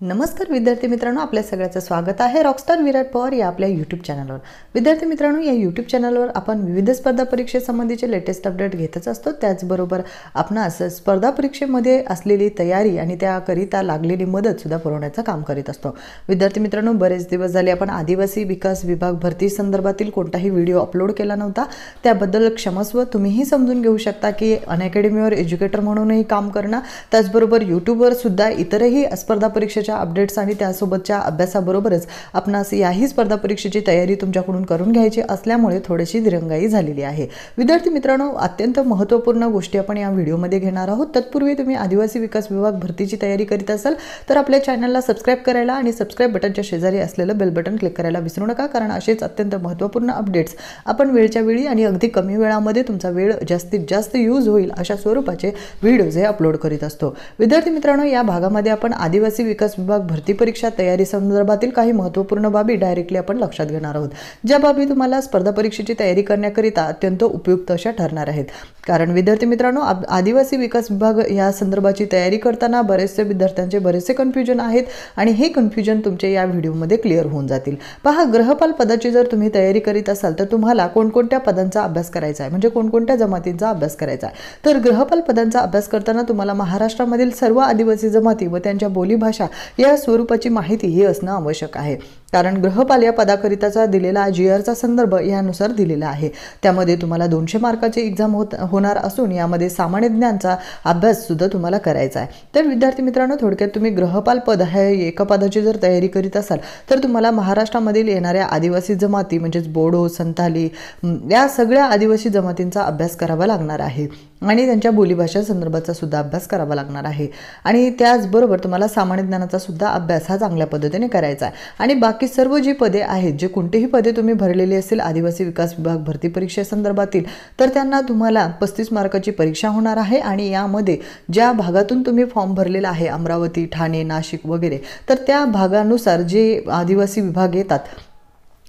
नमस्कार विद्यार्थी मित्रांनो आपल्या सगळ्याचं स्वागत आहे रॉकस्टार विराट पवार या आपल्या यूट्यूब चॅनलवर विद्यार्थी मित्रांनो या यूट्यूब चॅनलवर आपण विविध स्पर्धा परीक्षेसंबंधीचे लेटेस्ट अपडेट घेतच असतो. त्याचबरोबर आपणास स्पर्धा परीक्षेमध्ये असलेली तयारी आणि त्याकरिता लागलेली मदतसुद्धा पुरवण्याचं काम करीत असतो. विद्यार्थी मित्रांनो बरेच दिवस झाले आपण आदिवासी विकास विभाग भरती संदर्भातील कोणताही व्हिडिओ अपलोड केला नव्हता. त्याबद्दल क्षमस्व तुम्हीही समजून घेऊ शकता की अनअकॅडमीवर एज्युकेटर म्हणूनही काम करणं त्याचबरोबर यूट्यूबवर सुद्धा इतरही स्पर्धा परीक्षेचे परीक्षेच्या अपडेट्स आणि त्यासोबतच्या अभ्यासाबरोबरच आपणास याही स्पर्धा परीक्षेची तयारी तुमच्याकडून करून घ्यायची असल्यामुळे थोडीशी दिरंगाई झालेली आहे. विद्यार्थी मित्रांनो अत्यंत महत्त्वपूर्ण गोष्टी आपण या व्हिडिओमध्ये घेणार आहोत. तत्पूर्वी तुम्ही आदिवासी विकास विभाग भरतीची तयारी करीत असाल तर आपल्या चॅनलला सबस्क्राईब करायला आणि सबस्क्राईब बटनच्या शेजारी असलेलं बेल बटन क्लिक करायला विसरू नका कारण असेच अत्यंत महत्त्वपूर्ण अपडेट्स आपण वेळच्या वेळी आणि अगदी कमी वेळामध्ये तुमचा वेळ जास्तीत जास्त यूज होईल अशा स्वरूपाचे व्हिडिओज हे अपलोड करीत असतो. विद्यार्थी मित्रांनो या भागामध्ये आपण आदिवासी विकास विभाग भरती परीक्षा तयारी संदर्भातील काही महत्त्वपूर्ण बाबी डायरेक्टली आपण लक्षात घेणार आहोत. ज्या बाबी तुम्हाला स्पर्धा परीक्षेची तयारी करण्याकरिता अत्यंत उपयुक्त अशा ठरणार आहेत. कारण विद्यार्थी मित्रांनो आदिवासी विकास विभाग या संदर्भाची तयारी करताना बरेचसे विद्यार्थ्यांचे बरेचसे कन्फ्युजन आहेत आणि हे कन्फ्युजन तुमचे या व्हिडिओमध्ये क्लिअर होऊन जातील. पहा ग्रहपाल पदाची जर तुम्ही तयारी करीत असाल तर तुम्हाला कोणकोणत्या पदांचा अभ्यास करायचा आहे? म्हणजे कोणकोणत्या जमातींचा अभ्यास करायचा आहे? तर ग्रहपाल पदांचा अभ्यास करताना तुम्हाला महाराष्ट्रामधील सर्व आदिवासी जमाती व त्यांच्या बोलीभाषा या स्वरूपाची माहिती ही असणं आवश्यक आहे. कारण ग्रहपाल या पदाकरिताचा दिलेला जी आरचा संदर्भ यानुसार दिलेला आहे. त्यामध्ये तुम्हाला दोनशे मार्काची एक्झाम होत होणार असून यामध्ये सामान्य ज्ञानचा अभ्यास सुद्धा तुम्हाला करायचा आहे. तर विद्यार्थी मित्रांनो थोडक्यात तुम्ही ग्रहपाल पद हे एका पदाची जर तयारी करीत असाल तर तुम्हाला महाराष्ट्रामधील येणाऱ्या आदिवासी जमाती म्हणजेच बोडो संथाली या सगळ्या आदिवासी जमातींचा अभ्यास करावा लागणार आहे. आणि त्यांच्या बोलीभाषा संदर्भाचा सुद्धा अभ्यास करावा लागणार आहे. आणि त्याचबरोबर तुम्हाला सामान्य ज्ञानाचा सुद्धा अभ्यास हा चांगल्या पद्धतीने करायचा आहे. आणि बाकी बाकी सर्व जी पदे आहेत जे कोणतेही पदे तुम्ही भरलेली असेल आदिवासी विकास विभाग भरती परीक्षेसंदर्भातील तर त्यांना तुम्हाला पस्तीस मार्काची परीक्षा होणार आहे आणि यामध्ये ज्या भागातून तुम्ही फॉर्म भरलेला आहे अमरावती ठाणे नाशिक वगैरे तर त्या भागानुसार जे आदिवासी विभाग येतात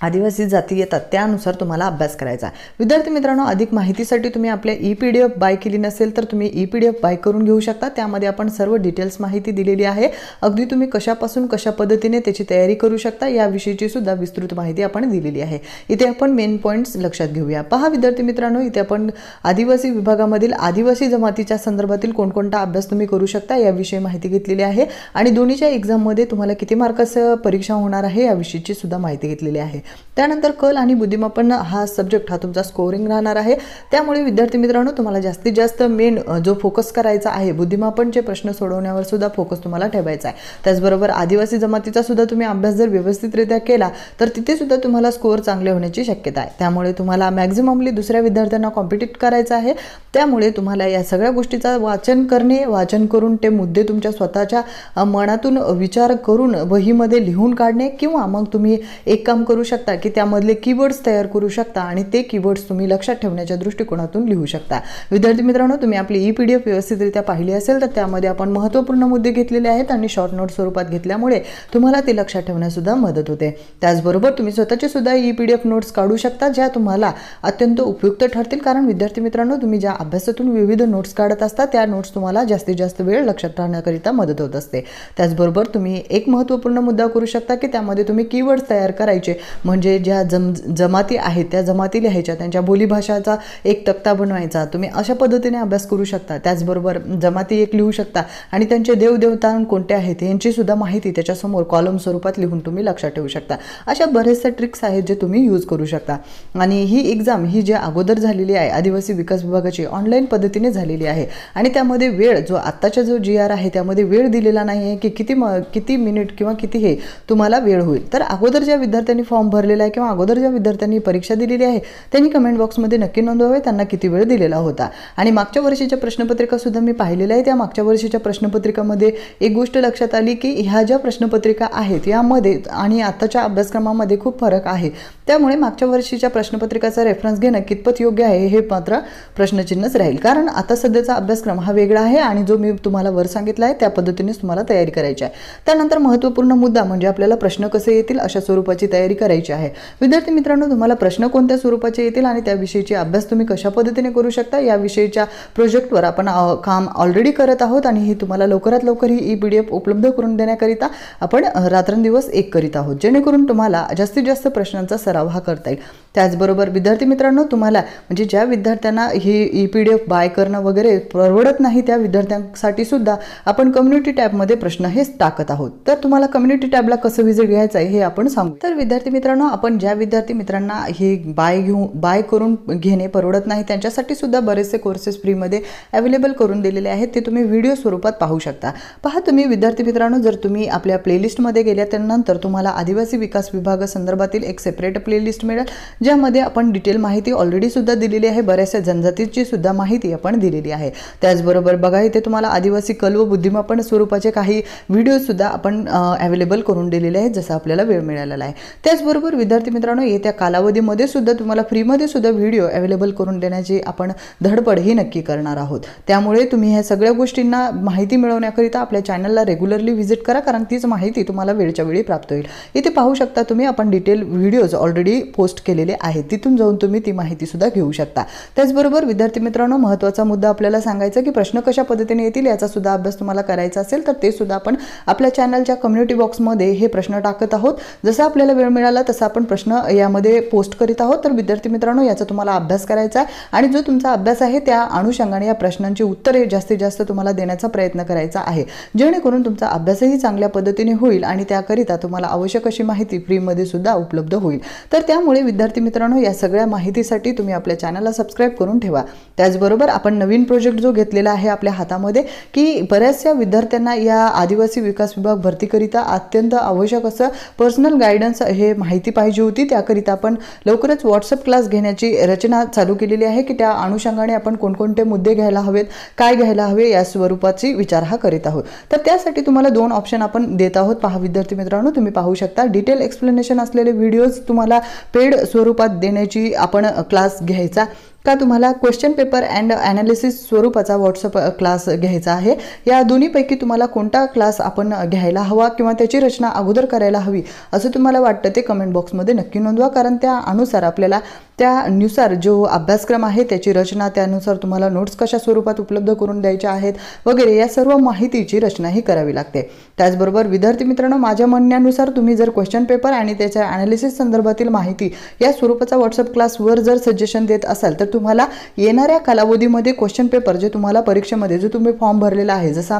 आदिवासी जाती येतात त्यानुसार तुम्हाला अभ्यास करायचा विद्यार्थी मित्रांनो अधिक माहितीसाठी तुम्ही आपल्या E P D F buy केली नसेल तर तुम्ही E P D F buy करून घेऊ शकता. त्यामध्ये आपण सर्व डिटेल्स माहिती दिलेली आहे. अगदी तुम्ही कशापासून कशा पद्धतीने त्याची तयारी करू शकता याविषयीची सुद्धा विस्तृत माहिती आपण दिलेली आहे. इथे आपण मेन पॉईंट्स लक्षात घेऊया. पहा विद्यार्थी मित्रांनो इथे आपण आदिवासी विभागामधील आदिवासी जमातीच्या संदर्भातील कोणकोणता अभ्यास तुम्ही करू शकता याविषयी माहिती घेतलेली आहे. आणि दोन्हीच्या एक्झाममध्ये तुम्हाला किती मार्काचं परीक्षा होणार आहे याविषयीची सुद्धा माहिती घेतलेली आहे. त्यानंतर कल आणि बुद्धिमापन हा सब्जेक्ट हा तुमचा स्कोरिंग राहणार आहे. त्यामुळे विद्यार्थी मित्रांनो तुम्हाला जास्तीत जास्त मेन जो फोकस करायचा आहे बुद्धिमापनचे प्रश्न सोडवण्यावर सुद्धा फोकस तुम्हाला ठेवायचा आहे. त्याचबरोबर आदिवासी जमातीचा सुद्धा तुम्ही अभ्यास जर व्यवस्थितरित्या केला तर तिथे सुद्धा तुम्हाला स्कोअर चांगले होण्याची शक्यता आहे. त्यामुळे तुम्हाला मॅक्झिममली दुसऱ्या विद्यार्थ्यांना कॉम्पिटिट करायचं आहे. त्यामुळे तुम्हाला या सगळ्या गोष्टीचा वाचन करणे वाचन करून ते मुद्दे तुमच्या स्वतःच्या मनातून विचार करून वहीमध्ये लिहून काढणे किंवा मग तुम्ही एक काम करू शकता शकता की त्यामधले कीवर्ड्स तयार करू शकता आणि ते कीवर्ड्स तुम्ही लक्षात ठेवण्याच्या दृष्टिकोनातून लिहू शकता. विद्यार्थी मित्रांनो तुम्ही आपली ई पी डी एफ व्यवस्थितरित्या पाहिली असेल तर त्यामध्ये आपण महत्त्वपूर्ण मुद्दे घेतलेले आहेत आणि शॉर्ट नोट स्वरूपात घेतल्यामुळे तुम्हाला ते लक्षात ठेवण्यासुद्धा मदत होते. त्याचबरोबर तुम्ही स्वतःचे सुद्धा E P D F notes काढू शकता ज्या तुम्हाला अत्यंत उपयुक्त ठरतील. कारण विद्यार्थी मित्रांनो तुम्ही ज्या अभ्यासातून विविध नोट्स काढत असता त्या नोट्स तुम्हाला जास्तीत जास्त वेळ लक्षात राहण्याकरिता मदत होत असते. त्याचबरोबर तुम्ही एक महत्त्वपूर्ण मुद्दा करू शकता की त्यामध्ये तुम्ही कीवर्ड्स तयार करायचे. म्हणजे ज्या जम जमाती आहेत त्या जमाती लिहायच्या त्यांच्या बोलीभाषाचा एक तक्ता बनवायचा. तुम्ही अशा पद्धतीने अभ्यास करू शकता. त्याचबरोबर जमाती एक लिहू शकता. आणि त्यांचे देवदेवता कोणते आहेत यांची सुद्धा माहिती त्याच्यासमोर कॉलम स्वरूपात लिहून तुम्ही लक्षात ठेवू शकता. अशा बरेचसे ट्रिक्स आहेत जे तुम्ही यूज करू शकता. आणि ही एक्झाम ही जी अगोदर झालेली आहे आदिवासी विकास विभागाची ऑनलाईन पद्धतीने झालेली आहे. आणि त्यामध्ये वेळ जो आत्ताचा जो जी आर आहे त्यामध्ये वेळ दिलेला नाही आहे की किती म किती मिनिट किंवा किती हे तुम्हाला वेळ होईल. तर अगोदर ज्या विद्यार्थ्यांनी फॉर्म भरलेला आहे किंवा अगोदर ज्या विद्यार्थ्यांनी परीक्षा दिलेली आहे त्यांनी कमेंट बॉक्समध्ये नक्की नोंदवावे त्यांना किती वेळ दिलेला होता. आणि मागच्या वर्षीच्या प्रश्नपत्रिका सुद्धा मी पाहिलेल्या आहे त्या मागच्या वर्षीच्या प्रश्नपत्रिकामध्ये एक गोष्ट लक्षात आली की ह्या ज्या प्रश्नपत्रिका आहेत यामध्ये आणि आताच्या अभ्यासक्रमामध्ये खूप फरक आहे. त्यामुळे मागच्या वर्षीच्या प्रश्नपत्रिकाचा रेफरन्स घेणं कितपत योग्य आहे हे मात्र प्रश्नचिन्हच राहील. कारण आता सध्याचा अभ्यासक्रम हा वेगळा आहे आणि जो मी तुम्हाला वर सांगितला आहे त्या पद्धतीनेच तुम्हाला तयारी करायची आहे. त्यानंतर महत्त्वपूर्ण मुद्दा म्हणजे आपल्याला प्रश्न कसे येतील अशा स्वरूपाची तयारी करायची करायची आहे. विद्यार्थी मित्रांनो तुम्हाला प्रश्न कोणत्या स्वरूपाचे येतील आणि त्याविषयीची अभ्यास तुम्ही कशा पद्धतीने करू शकता? याविषयीच्या प्रोजेक्टवर आपण काम ऑलरेडी करत आहोत आणि ही तुम्हाला लवकरात लवकर ही ई पी डी एफ उपलब्ध करून देण्याकरिता आपण रात्रंदिवस एक करीत आहोत. जेणेकरून तुम्हाला जास्तीत जास्त प्रश्नांचा सराव हा करता येईल. त्याचबरोबर विद्यार्थी मित्रांनो तुम्हाला म्हणजे ज्या विद्यार्थ्यांना ही E P D F buy करणं वगैरे परवडत नाही त्या विद्यार्थ्यांसाठी सुद्धा आपण कम्युनिटी टॅबमध्ये प्रश्न हे टाकत आहोत. तर तुम्हाला कम्युनिटी टॅबला कसं व्हिजिट घ्यायचं आहे हे आपण सांगू. तर विद्यार्थी मित्रांनो आपण ज्या विद्यार्थी मित्रांना हे बाय घेऊ बाय करून घेणे परवडत नाही त्यांच्यासाठी सुद्धा बरेचसे कोर्सेस फ्रीमध्ये अवेलेबल करून दिलेले आहेत. ते तुम्ही व्हिडिओ स्वरूपात पाहू शकता. पहा तुम्ही विद्यार्थी मित्रांनो जर तुम्ही आपल्या प्लेलिस्टमध्ये गेल्या त्यानंतर तुम्हाला आदिवासी विकास विभागासंदर्भातील एक सेपरेट प्लेलिस्ट मिळेल. ज्यामध्ये आपण डिटेल माहिती ऑलरेडी सुद्धा दिलेली आहे. बऱ्याचशा जनजातीची सुद्धा माहिती आपण दिलेली आहे. त्याचबरोबर बघा इथे तुम्हाला आदिवासी कल व बुद्धिमापन स्वरूपाचे काही व्हिडिओ सुद्धा आपण अवेलेबल करून दिलेले आहेत जसं आपल्याला वेळ मिळालेला आहे. त्याचबरोबर विद्यार्थी मित्रांनो येत्या कालावधीमध्ये सुद्धा तुम्हाला फ्रीमध्ये सुद्धा व्हिडिओ अवेलेबल करून देण्याची आपण धडपड ही नक्की करणार आहोत. त्यामुळे तुम्ही ह्या सगळ्या गोष्टींना माहिती मिळवण्याकरिता आपल्या चॅनलला रेग्युलरली व्हिजिट करा कारण तीच माहिती तुम्हाला वेळच्या वेळी प्राप्त होईल. इथे पाहू शकता तुम्ही आपण डिटेल व्हिडिओज ऑलरेडी पोस्ट केलेले आहेत. तिथून जाऊन तुम्ही ती माहिती सुद्धा घेऊ शकता. त्याचबरोबर विद्यार्थी मित्रांनो महत्त्वाचा मुद्दा आपल्याला सांगायचा की प्रश्न कशा पद्धतीने येतील याचा सुद्धा अभ्यास तुम्हाला करायचा असेल तर ते सुद्धा आपण आपल्या चॅनलच्या कम्युनिटी बॉक्समध्ये हे प्रश्न टाकत आहोत. जसं आपल्याला वेळ मिळाला तसा आपण प्रश्न यामध्ये पोस्ट करीत आहोत. तर विद्यार्थी मित्रांनो याचा तुम्हाला अभ्यास करायचा आहे आणि जो तुमचा अभ्यास आहे त्या अनुषंगाने या प्रश्नांची उत्तरे जास्तीत जास्त तुम्हाला देण्याचा प्रयत्न करायचा आहे. जेणेकरून तुमचा अभ्यासही चांगल्या पद्धतीने होईल आणि त्याकरिता तुम्हाला आवश्यक अशी माहिती फ्रीमध्ये सुद्धा उपलब्ध होईल. तर त्यामुळे विद्यार्थी मित्रांनो या सगळ्या माहितीसाठी तुम्ही आपल्या चॅनलला सबस्क्राईब करून ठेवा. त्याचबरोबर आपण नवीन प्रोजेक्ट जो घेतलेला आहे आपल्या हातामध्ये की बऱ्याचशा विद्यार्थ्यांना या आदिवासी विकास विभाग भरतीकरिता अत्यंत आवश्यक असं पर्सनल गायडन्स हे माहिती पाहिजे होती. त्याकरिता आपण लवकरच व्हॉट्सअप क्लास घेण्याची रचना चालू केलेली आहे की त्या अनुषंगाने आपण कोणकोणते मुद्दे घ्यायला हवेत काय घ्यायला हवे या स्वरूपाची विचार हा करीत आहोत. तर त्यासाठी तुम्हाला दोन ऑप्शन आपण देत आहोत पहा विद्यार्थी मित्रांनो तुम्ही पाहू शकता. डिटेल एक्सप्लेनेशन असलेले व्हिडिओज तुम्हाला पेड स्वरूप स्वरूपात देण्याची आपण क्लास घ्यायचा. का तुम्हाला क्वेश्चन पेपर अँड ॲनालिसिस स्वरूपाचा व्हॉट्सअप क्लास घ्यायचा आहे. या दोन्हीपैकी तुम्हाला कोणता क्लास आपण घ्यायला हवा किंवा त्याची रचना अगोदर करायला हवी असं तुम्हाला वाटतं ते कमेंट बॉक्समध्ये नक्की नोंदवा. कारण त्या अनुसार आपल्याला त्यानुसार जो अभ्यासक्रम आहे त्याची रचना त्यानुसार तुम्हाला नोट्स कशा स्वरूपात उपलब्ध करून द्यायच्या आहेत वगैरे या सर्व माहितीची रचनाही करावी लागते. त्याचबरोबर विद्यार्थी मित्रांनो माझ्या म्हणण्यानुसार तुम्ही जर क्वेश्चन पेपर आणि त्याच्या ॲनालिसिस संदर्भातील माहिती या स्वरूपाचा व्हॉट्सअप क्लासवर जर सजेशन देत असाल तर तुम्हाला येणाऱ्या कालावधीमध्ये क्वेश्चन पेपर जे तुम्हाला परीक्षेमध्ये जो तुम्ही फॉर्म भरलेला आहे जसा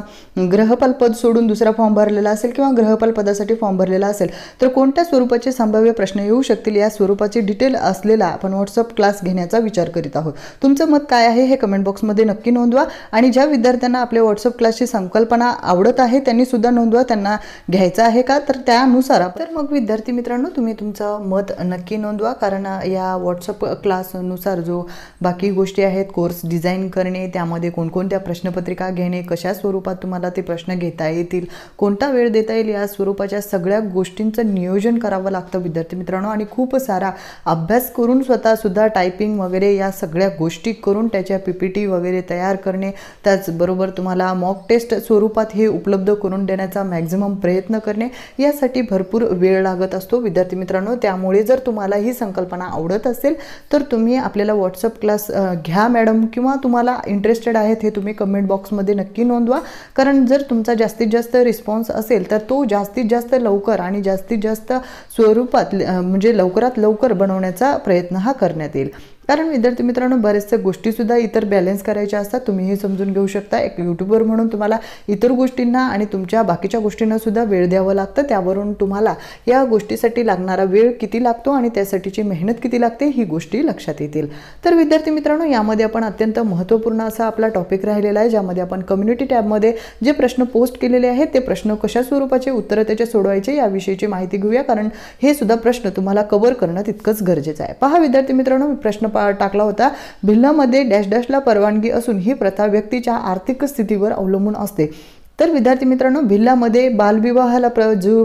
ग्रहपाल पद सोडून दुसरा फॉर्म भरलेला असेल किंवा ग्रहपाल पदासाठी फॉर्म भरलेला असेल तर कोणत्या स्वरूपाचे संभाव्य प्रश्न येऊ शकतील? या स्वरूपाची डिटेल असलेला आपण व्हॉट्सअप क्लास घेण्याचा विचार करीत आहोत. तुमचं मत काय आहे हे कमेंट बॉक्समध्ये नक्की नोंदवा आणि ज्या विद्यार्थ्यांना आपल्या व्हॉट्सअप क्लासची संकल्पना आवडत आहे त्यांनी सुद्धा नोंदवा. त्यांना घ्यायचं आहे का? तर त्यानुसार तर मग विद्यार्थी मित्रांनो तुम्ही तुमचं मत नक्की नोंदवा. कारण या व्हॉट्सअप क्लासनुसार जो बाकी गोष्टी आहेत कोर्स डिझाईन करणे त्यामध्ये कोणकोणत्या प्रश्नपत्रिका घेणे कशा स्वरूपात तुम्हाला ते प्रश्न घेता येतील कोणता वेळ देता येईल या स्वरूपाच्या सगळ्या गोष्टींचं नियोजन करावं लागतं विद्यार्थी मित्रांनो. आणि खूप सारा अभ्यास करून स्वतःसुद्धा टायपिंग वगैरे या सगळ्या गोष्टी करून त्याच्या पी पी टी वगैरे तयार करणे त्याचबरोबर तुम्हाला मॉक टेस्ट स्वरूपात हे उपलब्ध करून देण्याचा मॅक्झिमम प्रयत्न करणे यासाठी भरपूर वेळ लागत असतो विद्यार्थी मित्रांनो. त्यामुळे जर तुम्हाला ही संकल्पना आवडत असेल तर तुम्ही आपल्याला व्हॉट्सअप क्लास घ्या मॅडम किंवा तुम्हाला इंटरेस्टेड आहेत हे तुम्ही कमेंट बॉक्समध्ये नक्की नोंदवा. कारण जर तुमचा जास्तीत जास्त रिस्पॉन्स असेल तर तो जास्तीत जास्त लवकर आणि जास्तीत जास्त स्वरूपात म्हणजे लवकरात लवकर बनवण्याचा प्रयत्न हा करण्यात येईल. कारण विद्यार्थी मित्रांनो बऱ्याचशा गोष्टीसुद्धा इतर बॅलन्स करायच्या असतात. तुम्ही हे समजून घेऊ शकता. एक यूट्यूबर म्हणून तुम्हाला इतर गोष्टींना आणि तुमच्या बाकीच्या गोष्टींनासुद्धा वेळ द्यावं लागतं. त्यावरून तुम्हाला या गोष्टीसाठी लागणारा वेळ किती लागतो आणि त्यासाठीची मेहनत किती लागते ही गोष्टी लक्षात येतील. तर विद्यार्थी मित्रांनो यामध्ये आपण अत्यंत महत्त्वपूर्ण असा आपला टॉपिक राहिलेला आहे ज्यामध्ये आपण कम्युनिटी टॅबमध्ये जे प्रश्न पोस्ट केलेले आहेत ते प्रश्न कशा स्वरूपाचे उत्तरं त्याचे सोडवायचे याविषयीची माहिती घेऊया. कारण हे सुद्धा प्रश्न तुम्हाला कव्हर करणं तितकंच गरजेचं आहे. पहा विद्यार्थी मित्रांनो मी प्रश्न टाकला होता. भिल्लामध्ये डॅश डॅशला परवानगी असून ही प्रथा व्यक्तीच्या आर्थिक स्थितीवर अवलंबून असते. तर विद्यार्थी मित्रांनो भिल्लामध्ये बालविवाहाला प्र जो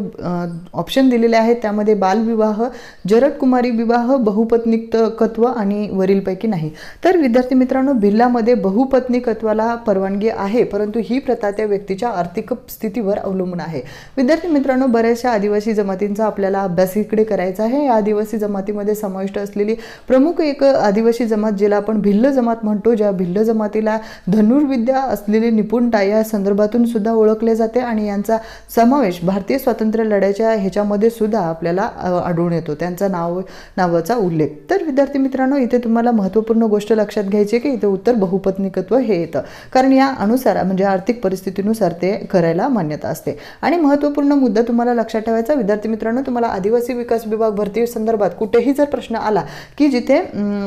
ऑप्शन दिलेले आहेत त्यामध्ये बालविवाह जरट कुमारी विवाह बहुपत्निकत्व आणि वरीलपैकी नाही. तर विद्यार्थी मित्रांनो भिल्लामध्ये बहुपत्निकत्वाला परवानगी आहे परंतु ही प्रथा त्या व्यक्तीच्या आर्थिक स्थितीवर अवलंबून आहे. विद्यार्थी मित्रांनो बऱ्याचशा आदिवासी जमातींचा आपल्याला अभ्यास इकडे करायचा आहे. या आदिवासी जमातीमध्ये समाविष्ट असलेली प्रमुख एक आदिवासी जमात ज्याला आपण भिल्ल जमात म्हणतो ज्या भिल्ल जमातीला धनुर्विद्या असलेली निपुणता या संदर्भातून सुद्धा ओळखले जाते आणि यांचा समावेश भारतीय स्वातंत्र्य लढ्याच्या ह्याच्यामध्ये सुद्धा आपल्याला आढळून येतो. त्यांचा नाव नावाचा उल्लेख. तर विद्यार्थी मित्रांनो इथे तुम्हाला महत्त्वपूर्ण गोष्ट लक्षात घ्यायची की इथे उत्तर बहुपत्निकत्व हे येतं. कारण या अनुसार म्हणजे आर्थिक परिस्थितीनुसार ते करायला मान्यता असते. आणि महत्त्वपूर्ण मुद्दा तुम्हाला लक्षात ठेवायचा विद्यार्थी मित्रांनो तुम्हाला आदिवासी विकास विभाग भरती संदर्भात कुठेही जर प्रश्न आला की जिथे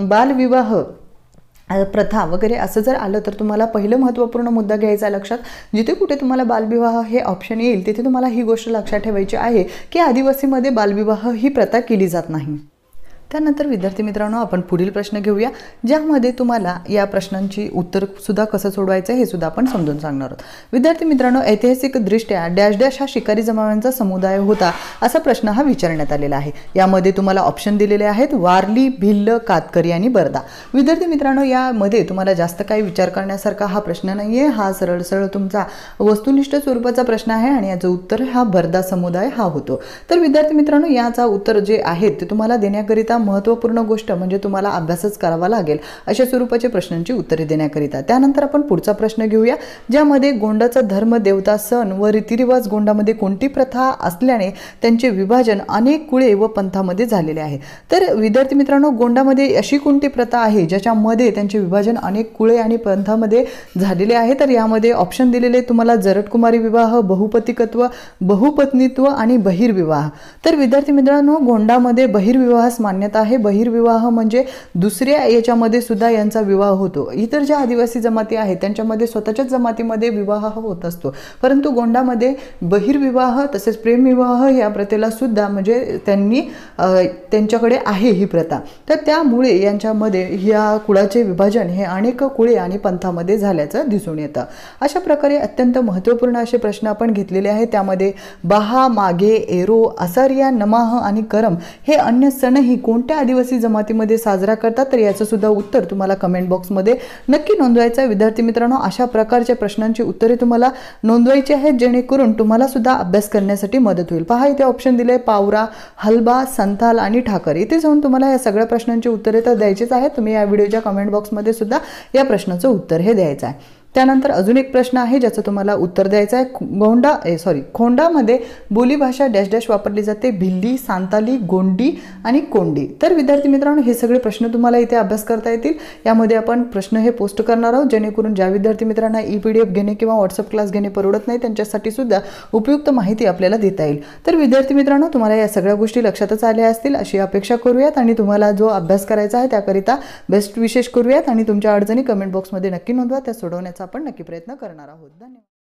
बालविवाह प्रथा वगैरे असं जर आलं तर तुम्हाला पहिलं महत्त्वपूर्ण मुद्दा घ्यायचा लक्षात. जिथे कुठे तुम्हाला बालविवाह हे ऑप्शन येईल तिथे तुम्हाला ही गोष्ट लक्षात ठेवायची आहे की आदिवासीमध्ये बालविवाह ही प्रथा केली जात नाही. त्यानंतर विद्यार्थी मित्रांनो आपण पुढील प्रश्न घेऊया ज्यामध्ये तुम्हाला या प्रश्नांची उत्तर सुद्धा कसं सोडवायचं हे सुद्धा आपण समजून सांगणार आहोत. विद्यार्थी मित्रांनो ऐतिहासिकदृष्ट्या डॅश डॅश हा शिकारी जमाव्यांचा समुदाय होता असा प्रश्न हा विचारण्यात आलेला आहे. यामध्ये तुम्हाला ऑप्शन दिलेले आहेत वारली भिल्ल कातकरी आणि बरदा. विद्यार्थी मित्रांनो यामध्ये तुम्हाला जास्त काही विचार करण्यासारखा हा प्रश्न नाही आहे हा सरळ सरळ तुमचा वस्तुनिष्ठ स्वरूपाचा प्रश्न आहे आणि याचं उत्तर हा बर्दा समुदाय हा होतो. तर विद्यार्थी मित्रांनो याचा उत्तर जे आहेत ते तुम्हाला देण्याकरिता महत्त्वपूर्ण गोष्ट म्हणजे तुम्हाला अभ्यासच करावा लागेल अशा स्वरूपाचे प्रश्नांची उत्तरे देण्याकरिता. त्यानंतर आपण पुढचा प्रश्न घेऊया ज्यामध्ये गोंडाचा धर्म देवता सण व रीतिरिवाज गोंडामध्ये कोणती प्रथा असल्याने त्यांचे विभाजन अनेक कुळे व पंथामध्ये झालेले आहे. तर विद्यार्थी मित्रांनो गोंडामध्ये अशी कोणती प्रथा आहे ज्याच्यामध्ये त्यांचे विभाजन अनेक कुळे आणि पंथामध्ये झालेले आहे? तर यामध्ये ऑप्शन दिलेले तुम्हाला जरटकुमारी विवाह बहुपतिकत्व बहुपत्नीत्व आणि बहिर्विवाह. तर विद्यार्थी मित्रांनो गोंडामध्ये बहिर्विवाहास मान्यता आहे बहिर्विवाह म्हणजे दुसऱ्या याच्यामध्ये सुद्धा यांचा विवाह होतो. इतर ज्या आदिवासी जमाती आहेत त्यांच्यामध्ये स्वतःच्याच जमातीमध्ये विवाह होत असतो. परंतु गोंडामध्ये बहिर्विवाह तसेच प्रेमविवाह या प्रथेला सुद्धा म्हणजे त्यांनी त्यांच्याकडे आहे ही प्रथा. तर त्यामुळे यांच्यामध्ये या कुळाचे विभाजन हे अनेक कुळे आणि पंथामध्ये झाल्याचं दिसून येतं. अशा प्रकारे अत्यंत महत्त्वपूर्ण असे प्रश्न आपण घेतलेले आहेत. त्यामध्ये बहा मागे एरो असारिया नमाह आणि करम हे अन्य सणही कोण कोणत्या आदिवासी जमातीमध्ये साजरा करतात तर याचं सुद्धा उत्तर तुम्हाला कमेंट बॉक्समध्ये नक्की नोंदवायचं आहे. विद्यार्थी मित्रांनो अशा प्रकारच्या प्रश्नांची उत्तरे तुम्हाला नोंदवायची आहेत जेणेकरून तुम्हाला सुद्धा अभ्यास करण्यासाठी मदत होईल. पहा इथे ऑप्शन दिले पावरा हलबा संथाल आणि ठाकर. इथे जाऊन तुम्हाला या सगळ्या प्रश्नांची उत्तरे तर द्यायचीच आहेत. तुम्ही या व्हिडिओच्या कमेंट बॉक्समध्ये सुद्धा या प्रश्नाचं उत्तर हे द्यायचं आहे. त्यानंतर अजून एक प्रश्न आहे ज्याचं तुम्हाला उत्तर द्यायचं आहे. गोंडा ए सॉरी खोंडामध्ये बोलीभाषा डॅश डॅश वापरली जाते. भिल्ली सांताली गोंडी आणि कोंडी. तर विद्यार्थी मित्रांनो हे सगळे प्रश्न तुम्हाला इथे अभ्यास करता येतील. यामध्ये आपण प्रश्न हे पोस्ट करणार आहोत जेणेकरून ज्या विद्यार्थी मित्रांना ई पी डी एफ घेणे किंवा व्हॉट्सअप क्लास घेणे परवडत नाही त्यांच्यासाठी सुद्धा उपयुक्त माहिती आपल्याला देता येईल. तर विद्यार्थी मित्रांनो तुम्हाला या सगळ्या गोष्टी लक्षातच आल्या असतील अशी अपेक्षा करूयात आणि तुम्हाला जो अभ्यास करायचा आहे त्याकरिता बेस्ट विशेष करूयात आणि तुमच्या अडचणी कमेंट बॉक्समध्ये नक्की नोंदवा त्या सोडवण्याचा आपण नक्की प्रयत्न करणार आहोत. धन्यवाद.